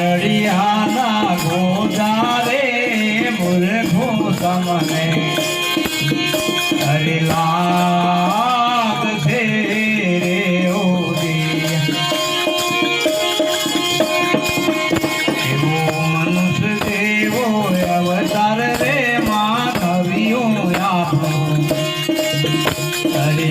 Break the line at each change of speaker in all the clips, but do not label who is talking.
વાદળિયાના ગોદારે મૂર્ખો તમને. હરિ લાગશે રે એવો મનુષ્ય દેવો અવતાર રે માનવીઓ આપણો હરિ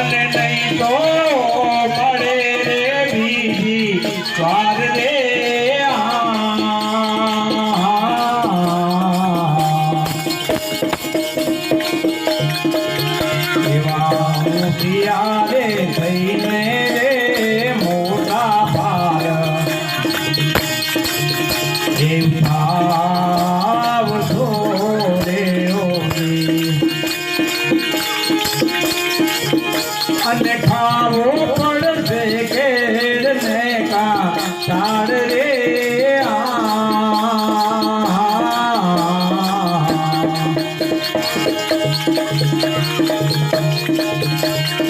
અને નહીં તો મળે રે બીજી સ્વાદ રે મોતિયા રે થઈને રે મોટા ભાર એ ભાવ અને ખાવો પડશે કેળ ને કા તાર રે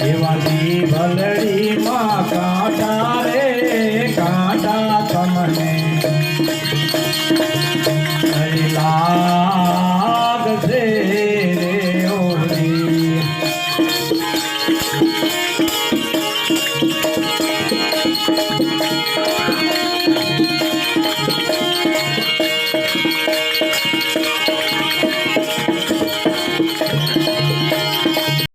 એવા ભલડી માં